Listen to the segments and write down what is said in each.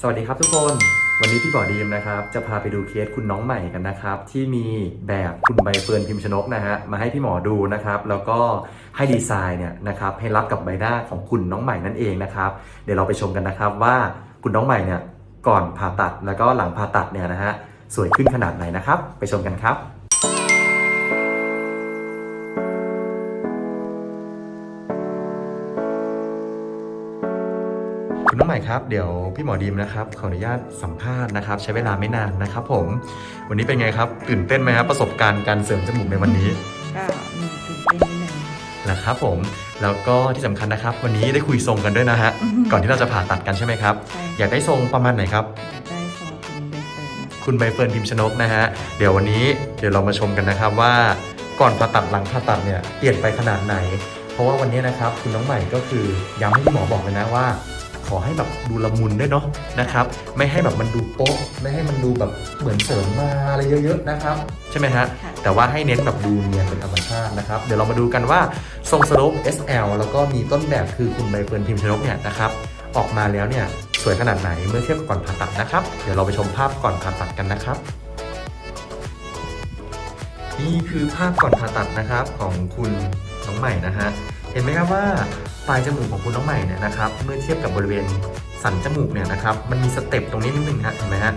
สวัสดีครับทุกคน วันนี้พี่บอดีมนะครับ จะพาไปดูเคสคุณน้องใหม่กันนะครับ ที่มีแบบคุณใบเฟิร์นพิมพ์ชนกนะฮะมาให้พี่หมอดูนะครับ แล้วก็ให้ดีไซน์เนี่ยนะครับให้รับกับใบหน้าของคุณน้องใหม่นั่นเองนะครับ เดี๋ยวเราไปชมกันนะครับว่าคุณน้องใหม่เนี่ยก่อนผ่าตัดแล้วก็หลังผ่าตัดเนี่ยนะฮะสวยขึ้นขนาดไหนนะครับ ไปชมกันครับ ม่ครับเดี๋ยวพี่หมอดีมนะครับขออนุญาตสัมภาษณ์นะครับ ใช้เวลาไม่นานนะครับผมวันนี้เป็นไงครับ ตื่นเต้นไหมครับประสบการณ์การเสริมจมูกในวันนี้ก็มีตื่นเต้นนิดนึงนะครับผมแล้วก็ที่สำคัญนะครับ วันนี้ได้คุยทรงกันด้วยนะฮะอือฮึก่อนที่เราจะผ่าตัดกันใช่ไหมครับใช่อยากได้ทรงประมาณไหนครับได้สองคุณใบเฟิร์นคุณใบเฟิร์นพิมพ์ชนกนะฮะเดี๋ยววันนี้เดี๋ยวเรามาชมกันนะครับว่าก่อนผ่าตัดหลังผ่าตัดเนี่ยเปลี่ยนไปขนาดไหน เพราะว่าวันนี้นะครับคุณน้องใหม่ก็คือย้ำให้พี่หมอบอกเลยนะว่า ขอให้แบบดูละมุนด้วยเนาะนะครับ ไม่ให้แบบมันดูโป๊ะไม่ให้มันดูแบบเหมือนเสริมมาอะไรเยอะๆนะครับใช่ไหมฮะค่ะแต่ว่าให้เน้นแบบดูเนียนเป็นธรรมชาตินะครับ เดี๋ยวเรามาดูกันว่าทรงสโลป SL แล้วก็มีต้นแบบคือคุณใบเฟิร์นพิมพ์ชนกเนี่ยนะครับออกมาแล้วเนี่ยสวยขนาดไหนเมื่อเทียบกับก่อนผ่าตัดนะครับ เดี๋ยวเราไปชมภาพก่อนผ่าตัดกันนะครับนี่คือภาพก่อนผ่าตัดนะครับของคุณน้องใหม่นะฮะ เห็นไหมครับว่าปลายจมูกของคุณน้องใหม่เนี่ยนะครับ เมื่อเทียบกับบริเวณสันจมูกเนี่ยนะครับ มันมีสเต็ปตรงนี้นิดนึงฮะเห็นไหมฮะ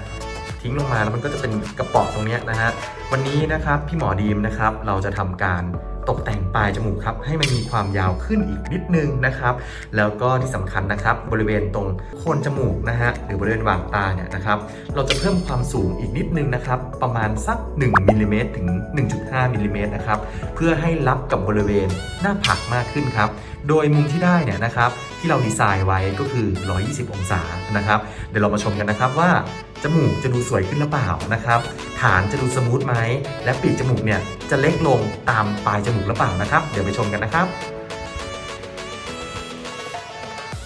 ทิ้งลงมาแล้วมันก็จะเป็นกระป๋อตรงนี้นะฮะวันนี้นะครับพี่หมอดีมนะครับเราจะทำการ ตกแต่งปลายจมูกครับให้มันมีความยาวขึ้นอีกนิดนึงนะครับ แล้วก็ที่สำคัญนะครับ บริเวณตรงโคนจมูกนะฮะหรือบริเวณหว่างตาเนี่ยนะครับเราจะเพิ่มความสูงอีกนิดนึงนะครับ ประมาณสัก1มิลลิเมตรถึง 1.5มิลลิเมตรนะครับเพื่อให้รับกับบริเวณหน้าผากมากขึ้นครับโดยมุมที่ได้เนี่ยนะครับที่เราดีไซน์ไว้ก็คือ 120 องศานะครับเดี๋ยวเรามาชมกันนะครับว่าจมูกจะดูสวยขึ้นหรือเปล่านะครับ ฐานจะดูสมูทไหม และปีกจมูกเนี่ย จะเล็กลงตามปลายจมูกหรือเปล่านะครับ เดี๋ยวไปชมกันนะครับ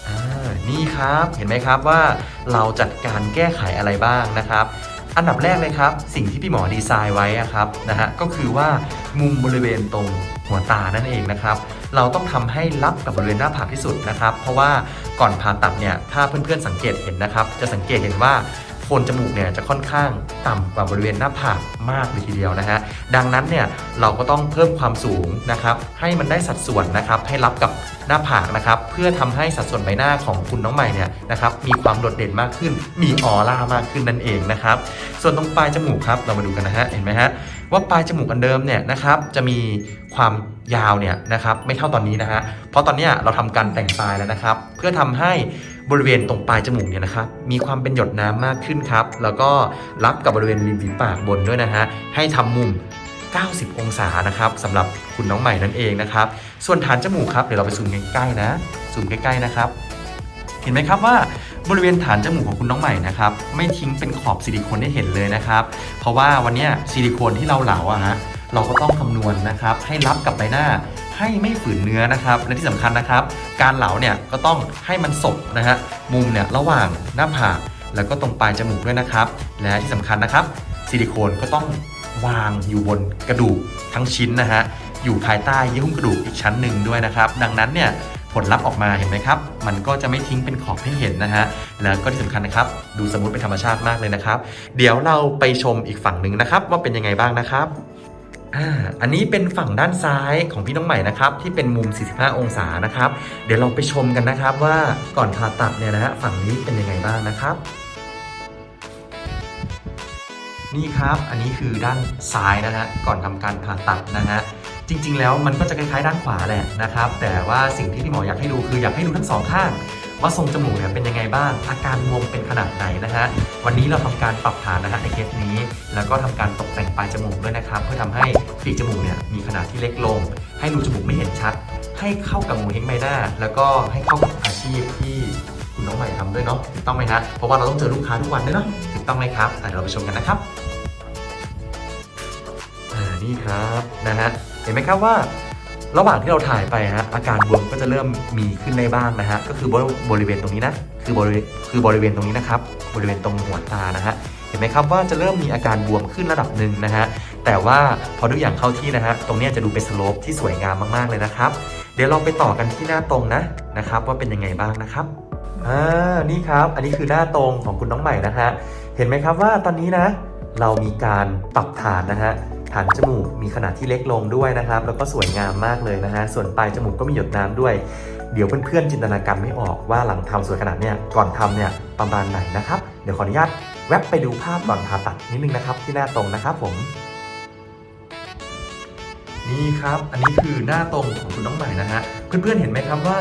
อ่านี่ครับเห็นไหมครับว่าเราจัดการแก้ไขอะไรบ้างนะครับ อันดับแรกเลยครับ สิ่งที่พี่หมอดีไซน์ไว้อะครับนะฮะก็คือว่ามุมบริเวณตรงหัวตานั่นเองนะครับ เราต้องทำให้รับกับบริเวณหน้าผากที่สุดนะครับ เพราะว่าก่อนผ่าตัดเนี่ยถ้าเพื่อนๆสังเกตเห็นนะครับ จะสังเกตเห็นว่า โคนจมูกเนี่ยจะค่อนข้างต่ำกว่าบริเวณหน้าผากมากเลยทีเดียวนะฮะดังนั้นเนี่ยเราก็ต้องเพิ่มความสูงนะครับให้มันได้สัดส่วนนะครับให้รับกับหน้าผากนะครับเพื่อทำให้สัดส่วนใบหน้าของคุณน้องใหม่เนี่ยนะครับมีความโดดเด่นมากขึ้น มีออร่ามากขึ้นนั่นเองนะครับส่วนตรงปลายจมูกครับเรามาดูกันนะฮะเห็นไหมฮะ ว่าปลายจมูกอันเดิมเนี่ยนะครับจะมีความยาวเนี่ยนะครับไม่เท่าตอนนี้นะฮะเพราะตอนนี้เราทำการแต่งปลายแล้วนะครับ เพื่อทำให้บริเวณตรงปลายจมูกเนี่ยนะครับมีความเป็นหยดน้ำมากขึ้นครับ แล้วก็รับกับบริเวณริมฝีปากบนด้วยนะฮะให้ทำมุม 90 องศานะครับสำหรับคุณน้องใหม่นั่นเองนะครับ ส่วนฐานจมูกครับเดี๋ยวเราไปซูมใกล้ๆนะซูมใกล้ๆนะครับ เห็นไหมครับว่า บริเวณฐานจมูกของคุณน้องใหม่นะครับไม่ทิ้งเป็นขอบซิลิโคนให้เห็นเลยนะครับเพราะว่าวันนี้ซิลิโคนที่เราเหลาอะฮะเราก็ต้องคำนวณนะครับให้รับกับใบหน้าให้ไม่ฝืนเนื้อนะครับและที่สำคัญนะครับ การเหลาเนี่ยก็ต้องให้มันศบนะฮะมุมเนี่ยระหว่างหน้าผากแล้วก็ตรงปลายจมูกด้วยนะครับ และที่สำคัญนะครับซิลิโคนก็ต้องวางอยู่บนกระดูกทั้งชิ้นนะฮะอยู่ภายใต้เยื่อหุ้มกระดูกอีกชั้นหนึ่งด้วยนะครับ ดังนั้นเนี่ย ผลลัพธ์ออกมาเห็นไหมครับ มันก็จะไม่ทิ้งเป็นขอบให้เห็นนะฮะ แล้วก็ที่สำคัญนะครับ ดูสมูทเป็นธรรมชาติมากเลยนะครับ เดี๋ยวเราไปชมอีกฝั่งหนึ่งนะครับ ว่าเป็นยังไงบ้างนะครับอ่าอันนี้เป็นฝั่งด้านซ้ายของพี่น้องใหม่นะครับที่เป็นมุม 45 องศานะครับ เดี๋ยวเราไปชมกันนะครับว่าก่อนผ่าตัดเนี่ยนะฮะฝั่งนี้เป็นยังไงบ้างนะครับ นี่ครับอันนี้คือด้านซ้ายนะฮะก่อนทำการผ่าตัดนะฮะ จริง ๆ แล้วมันก็จะคล้ายๆด้านขวาแหละนะครับ แต่ว่าสิ่งที่พี่หมออยากให้ดูคืออยากให้ดูทั้งสองข้าง ว่าทรงจมูกเนี่ยเป็นยังไงบ้าง อาการบวมเป็นขนาดไหนนะฮะ วันนี้เราทำการปรับฐานนะฮะในเคสนี้ แล้วก็ทำการตกแต่งปลายจมูกด้วยนะครับ เพื่อทำให้ปีกจมูกเนี่ยมีขนาดที่เล็กลง ให้รูจมูกไม่เห็นชัด ให้เข้ากับโงเฮงใบหน้า แล้วก็ให้เข้ากับอาชีพที่คุณน้องใหม่ทำด้วยเนาะ ถูกต้องไหมฮะ เพราะว่าเราต้องเจอลูกค้าทุกวันด้วยเนาะ ถูกต้องไหมครับอ่เดี๋ยวเราไปชมกันนะครับ นี่ครับนะฮะเห็นไหมครับว่า ระหว่างที่เราถ่ายไปฮะอาการบวมก็จะเริ่มมีขึ้นได้บ้างนะฮะก็คือบริบรเวณตรงนี้นะคือบริเวณคือบริเวณตรงนี้นะครับบริเวณตรงหัวตานะฮะเห็นไหมครับว่าจะเริ่มมีอาการบวมขึ้นระดับหนึ่งนะฮะแต่ว่าพอทุกอย่างเข้าที่นะฮะตรงนี้จะดูเป็นสโลปที่สวยงามมากๆเลยนะครับ เดี๋ยวเราไปต่อกันที่หน้าตรงนะนะครับ ว่าเป็นยังไงบ้างนะครับอ่านี่ครับ อันนี้คือหน้าตรงของคุณน้องใหม่นะฮะเห็นไหมครับว่าตอนนี้นะ เรามีการปรับฐานนะฮะ ฐานจมูกมีขนาดที่เล็กลงด้วยนะครับ แล้วก็สวยงามมากเลยนะฮะส่วนปลายจมูกก็มีหยดน้ำด้วย เดี๋ยวเพื่อนๆจินตนาการไม่ออกว่าหลังทำสวยขนาดเนี้ยก่อนทำเนี่ยประมาณไหนนะครับ เดี๋ยวขออนุญาตแวบไปดูภาพก่อนผ่าตัดนิดนึงนะครับ ที่หน้าตรงนะครับผมนี่ครับ อันนี้คือหน้าตรงของคุณน้องใหม่นะฮะเพื่อนๆเห็นไหมครับว่า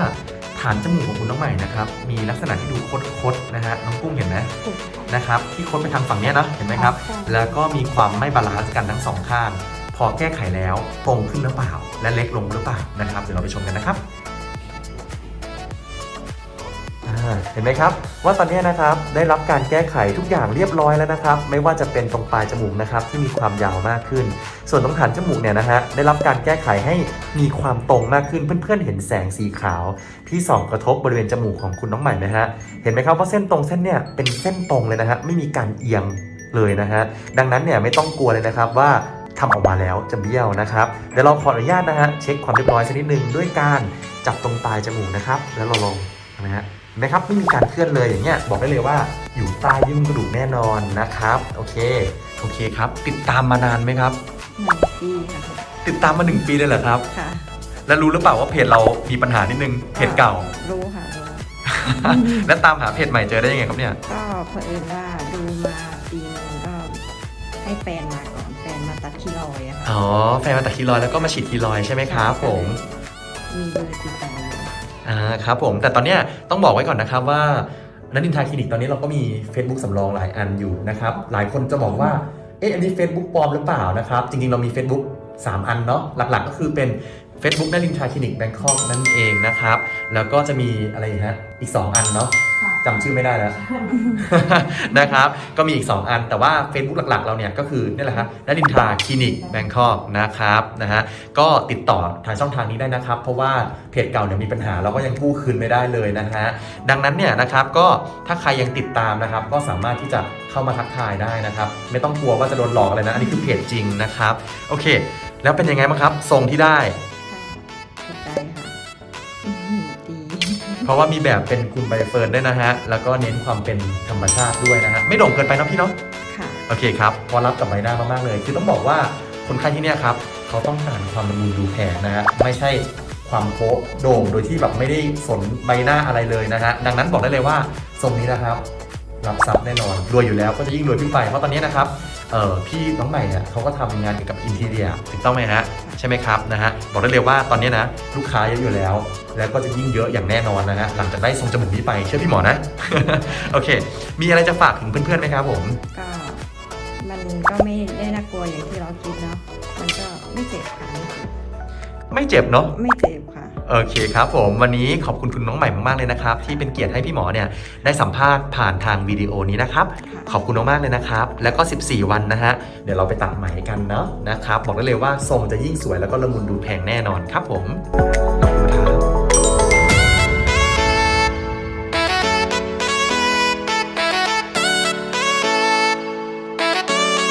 ฐานจมูกของคุณน้องใหม่นะครับ มีลักษณะที่ดูคดๆนะฮะ น้องกุ้งเห็นไหมนะครับ ที่คดไปทางฝั่งเนี้ยเนาะ เห็นไหมครับ แล้วก็มีความไม่บาลานซ์กันทั้งสองข้าง พอแก้ไขแล้วตรงขึ้นหรือเปล่า และเล็กลงหรือเปล่านะครับ เดี๋ยวเราไปชมกันนะครับ เห็นไหมครับ ว่าตอนนี้นะครับได้รับการแก้ไขทุกอย่างเรียบร้อยแล้วนะครับ ไม่ว่าจะเป็นตรงปลายจมูกนะครับที่มีความยาวมากขึ้น ส่วนตรงฐานจมูกเนี่ยนะฮะได้รับการแก้ไขให้มีความตรงมากขึ้นเพื่อนๆเห็นแสงสีขาว ที่ส่องกระทบบริเวณจมูกของคุณน้องใหม่ไหมฮะเห็นไหมครับว่าเส้นตรงเส้นเนี่ยเป็นเส้นตรงเลยนะฮะไม่มีการเอียงเลยนะฮะดังนั้นเนี่ยไม่ต้องกลัวเลยนะครับว่าทำออกมาแล้วจะเบี้ยวนะครับเดี๋ยวเราขออนุญาตนะฮะเช็คความเรียบร้อยสักนิดนึงด้วยการจับตรงปลายจมูกนะครับ แล้วเราลงนะฮะ นไหมครับไม่มีการเคลื่อนเลยอย่างเงี้ยบอกได้เลยว่าอยู่ใต้ยื่นกระดูกแน่นอนนะครับ โอเคโอเคครับ ติดตามมานานไหมครับ หนึ่งปีค่ะติดตามมาหนึ่งปีเลยเหรอครับ ค่ะแล้วรู้หรือเปล่าว่าเพจเรามีปัญหานิดนึงเพจเก่า รู้ค่ะรู้แล้วตามหาเพจใหม่เจอได้ยังไงครับเนี่ยก็เผอิญว่าดูมาปีหนึงก็ให้แฟนมาก่อนแฟนมาตัดคีรอยอะค่ะอ๋อแฟนมาตัดคีรอยด์แล้วก็มาฉีดคีรอยด์ใช่ไหมครับผม มีเบอร์ติดต่อ อ่าครับผมแต่ตอนเนี้ยต้องบอกไว้ก่อนนะครับว่านันทินทาคลินิกตอนนี้เราก็มี Facebook สำรองหลายอันอยู่นะครับหลายคนจะบอกว่าเอ๊ะอันนี้ Facebook ปลอมหรือเปล่านะครับจริงๆเรามี Facebook 3 อันเนาะหลักๆก็คือเป็น Facebook นันนินทาคลินิกแบงคอกนั่นเองนะครับ แล้วก็จะมีอะไรอีกฮะอีก 2 อันเนาะจำชื่อไม่ได้แล้ว นะครับ ก็มีอีก 2 อัน แต่ว่า Facebook หลักๆ เราเนี่ยก็คือนี่แหละครับนดินทราคลินิกแบงคอกนะครับนะฮะก็ติดต่อทางช่องทางนี้ได้นะครับ เพราะว่าเพจเก่าเนี่ยมีปัญหาเราก็ยังกู้คืนไม่ได้เลยนะฮะดังนั้นเนี่ยนะครับก็ถ้าใครยังติดตามนะครับ ก็สามารถที่จะเข้ามาทักทายได้นะครับ ไม่ต้องกลัวว่าจะโดนหลอกอะไรนะอันนี้คือเพจจริงนะครับโอเค แล้วเป็นยังไงบ้างครับทรงที่ได้ เพราะว่ามีแบบเป็นคุณใบเฟิร์นด้วยนะฮะ แล้วก็เน้นความเป็นธรรมชาติด้วยนะฮะ ไม่โด่งเกินไปนะพี่เนาะ ค่ะ โอเคครับ พอรับกับใบหน้ามากๆเลย คือต้องบอกว่าคนไข้ที่เนี่ยครับ เขาต้องการความละมุนดูแผงนะฮะ ไม่ใช่ความโป๊ะโด่งโดยที่แบบไม่ได้สนใบหน้าอะไรเลยนะฮะ ดังนั้นบอกได้เลยว่าทรงนี้นะครับ รับทรัพย์แน่นอน รวยอยู่แล้วก็จะยิ่งรวยขึ้นไป เพราะตอนนี้นะครับ เอ่อพี่น้องใหม่เนี่ยเขาก็ทำงานเกี่ยวกับอินทีเรียถูกต้องไหมฮะ ใช่ไหมครับนะฮะบอกได้เลยว่าตอนนี้นะลูกค้าเยอะอยู่แล้ว แล้วก็จะยิ่งเยอะอย่างแน่นอนนะฮะหลังจากได้ทรงจมูกนี้ไปเชื่อพี่หมอนะ โอเค มีอะไรจะฝากถึงเพื่อนๆไหมครับผม ก็มันก็ไม่ได้น่ากลัวอย่างที่เราคิดเนาะมันก็ไม่เจ็บขาไม่เจ็บ ไม่เจ็บเนาะ ไม่เจ็บค่ะ โอเคครับผม วันนี้ขอบคุณคุณน้องใหม่มากๆเลยนะครับ ที่เป็นเกียรติให้พี่หมอเนี่ยได้สัมภาษณ์ผ่านทางวิดีโอนี้นะครับค่ะขอบคุณมากๆเลยนะครับ แล้วก็ 14 วันนะฮะ เดี๋ยวเราไปตัดไหมกันเนาะนะครับ บอกได้เลยว่าทรงจะยิ่งสวยแล้วก็ละมุนดูแพงแน่นอนครับผมค